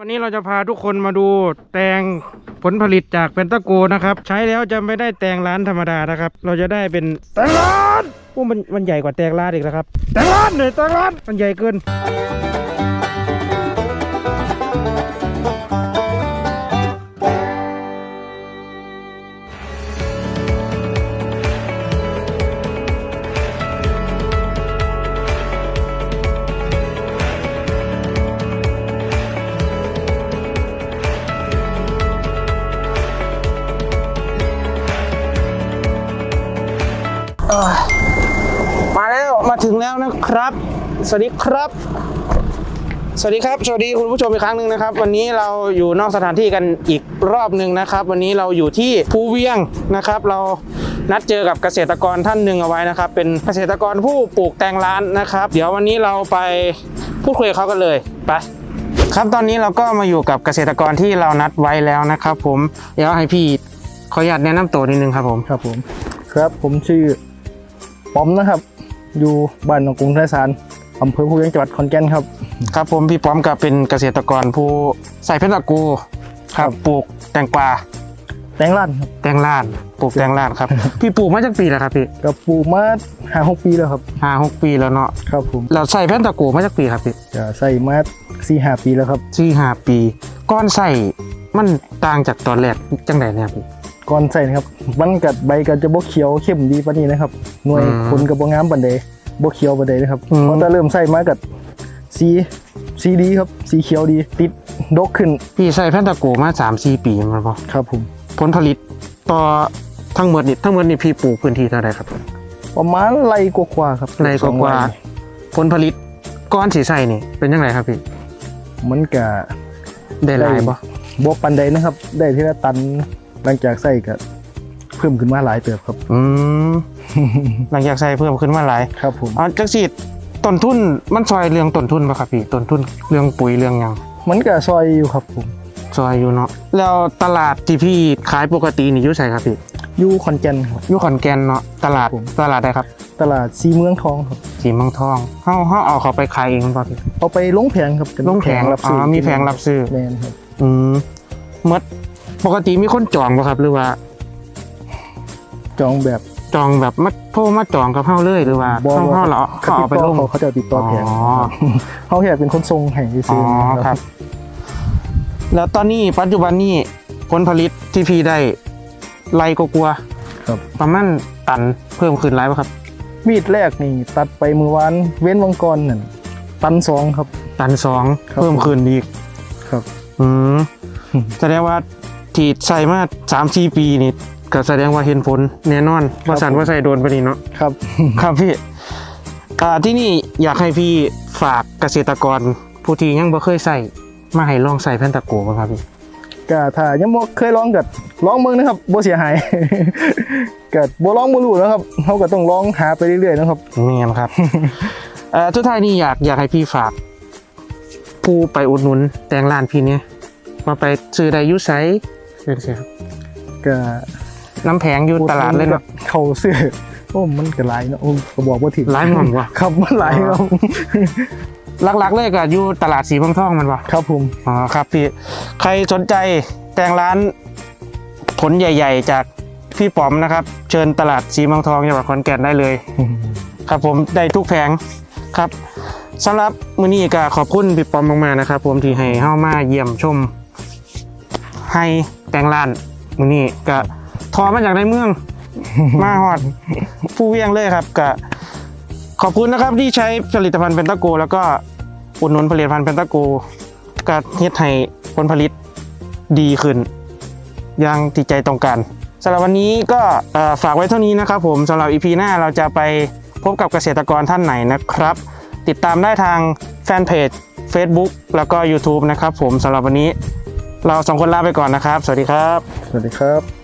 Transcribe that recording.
วันนี้เราจะพาทุกคนมาดูแตงผลผลิตจากเป็นตะโกนะครับ ใช้แล้วจะไม่ได้แตงร้านธรรมดานะครับ เราจะได้เป็นแตงร้านโอ้มันมันใหญ่กว่าแตงร้านอีกแล้วครับ แตงร้านเนี่ยแตงร้านมันใหญ่เกิน ถึงแล้วนะครับ สวัสดีครับ สวัสดีครับ สวัสดีคุณผู้ชมอีกครั้งหนึ่งนะครับ วันนี้เราอยู่นอกสถานที่กันอีกรอบหนึ่งนะครับ วันนี้เราอยู่ที่ภูเวียงนะครับ เรานัดเจอกับเกษตรกรท่านหนึ่งเอาไว้นะครับ เป็นเกษตรกรผู้ปลูกแตงร้านนะครับ เดี๋ยววันนี้เราไปพูดคุยกับเขากันเลยไปครับตอนนี้เราก็มาอยู่กับเกษตรกรที่เรานัดไว้แล้วนะครับ ผมเดี๋ยวให้พี่ขออนุญาตแนะนำตัวนิดนึงครับผมครับผม ครับผมชื่อป้อมนะครับ อยู่บ้านหนองกรุงไทยสารอำเภอภูเวียงจังหวัดขอนแก่นครับ ครับผมพี่ป้อมกับเป็นเกษตรกรผู้ใส่เพชรตะกูคครัรับบปลูกแตงกวาแตงร้านครับแตงล้านปลูกแตงล้านครับ พี่ปลูกมาจากปีแล้วครับพี่กับปลูกมาหาหกปีแล้วครับห้าหกปีแล้วเนาะครับผมเราใส่เพชรตะกูมาจากปีครับพี่จะใส่มาสี่ห้าปีแล้วครับสี่ห้าปีก้อนใส่มันต่างจากตอนแรกจังไดเนี่ยพี่ ก่อนใส่นะครับ มันกัดใบก็จะบกเขียวเข้มดีปานนี้นะครับ หน่วยอืมผลกับบงามปันใดบกเขียวปันใดนะครับอืมเพราะถ้าเริ่มใส่มากัดสีสีดีครับ สีเขียวดี ติดดกขึ้น พี่ใส่เพชรตะกูมาสามสี่ปีมันพอครับผม ผลผลิตต่อทั้งหมดนี่ทั้งหมดนี่พี่ปลูกพื้นที่เท่าไหร่ครับ ประมาณไรกว่าๆครับไรกว่าสองผลผลิตก้อนสีใส่นี่เป็นยังไงครับพี่มันกะได้หลายปะบวปันใดนะครับ ได้ทีละตัน หลังจากใส่ก็เพิ่มขึ้นมาหลายเติบครับ อืมหลังจากใส่เพิ่มขึ้นมาหลายครับผมอ๋อจักสีต้นทุนมันซอยเรื่องต้นทุนป่ะครับพี่ต้นทุนเรื่องปุ๋ยเรื่องหยังมันก็ซอยอยู่ครับผมซอยอยู่เนาะแล้วตลาดที่พี่ขายปกตินี่อยู่ใส่ครับพี่อยู่ขอนแก่นครับ อยู่ขอนแก่นเนาะตลาดผม ตลาดใดครับ ตลาดซีเมืองทองครับสีเมืองทองเฮาเฮาเอาเขาไปขายเองป่ะพี่เอาไปลงแผงครับเป็นลงแผงรับซื้อ๋อมีแผงรับซื้อแมนครับ อืมเมด ปกติมีคนจองป่ะครับ หรือว่า จองแบบจองแบบมาโทรมาจองกับเฮาเลยหรือว่าบ่เฮาบ่เฮาเหรอเขาเขาติเอาดไปลงต่อเขาเขาจะติดต่อแผงอ๋อเขาแค่เป็นคนทรงให้อ๋ซื้ออๆครับ แล้วตอนนี้ปัจจุบันนี้ผลผลิตที่พี่ได้ไล่ก็กลัวาครับประมาณตันเพิ่มขึ้นหลายป่ะครับ มีดแรกนี่ตัดไปมือวานเว้นวังกรนั่นตันสองครับ ตันสองครับเพิ่มขึ้นอีกครับ อืมแสดงว่า ที่ใส่มาสามสี่ปีนี่ก็แสดงว่าเห็นผลแน่นอนว่าสันว่าใส่โดนไปนี่เนาะครับ ครับพี่อ่าที่นี่อยากให้พี่ฝากเกษตรกรผู้ที่ยังบ่เคยใส่มาให้ลองใส่แผ่นตะโกบ้างครับพี่ก็ถ้ายังบ่เคยลองกัดลองเมืองนะครับบ่เสียหายกัดบ่ลองบ่รู้นะครับเขาก็ต้องลองหาไปเรื่อยๆนะครับแม่นครับเอ่อทุกท่ายนี่อยากอยากให้พี่ฝาก ผู้ไปอุดหนุนแตงร้านพี่เนี่ยมาไปซื้อได้อยุไซ เป็นสิครับก็น้ำแพงอยู่ตลาดเลยเนาะเขาซื้อโอ้มันก็หลายเนาะโอ้ก็บอกว่าถึงหลายหม่อมวะครับมันหลายครับหลักๆเลยก็อยู่ตลาดสีเมืองทองมันวะครับผมอ๋อครับพี่ใครสนใจแตงร้านผลใหญ่ ๆ จากพี่ป๋อมนะครับ เชิญตลาดสีเมืองทองจังหวัดขอนแก่นได้เลย ครับผมได้ทุกแผงครับสำหรับมื้อนี้ก็ขอบคุณพี่ปอมมากๆนะครับ ผมที่ให้เฮามาเยี่ยมชมให้ แตงร้านมื้อนี้ก็ทอมาจากในเมือง มาฮอดผู้เวียงเลยครับก็ขอบคุณนะครับที่ใช้ผลิตภัณฑ์เป็นตะโก แล้วก็อุดหนุนผลิตภัณฑ์เป็นตะโกก็เฮ็ดให้ผลผลิตดีขึ้นอย่างที่ใจตรงกันสำหรับวันนี้ก็เอ่อฝากไว้เท่านี้นะครับผมสำหรับอีพีหน้าเราจะไปพบกับเกษตรกรท่านไหนนะครับ ติดตามได้ทางแฟนเพจ Facebook แล้วก็ YouTube นะครับผมสำหรับวันนี้ เราสองคนลาไปก่อนนะครับ สวัสดีครับ สวัสดีครับ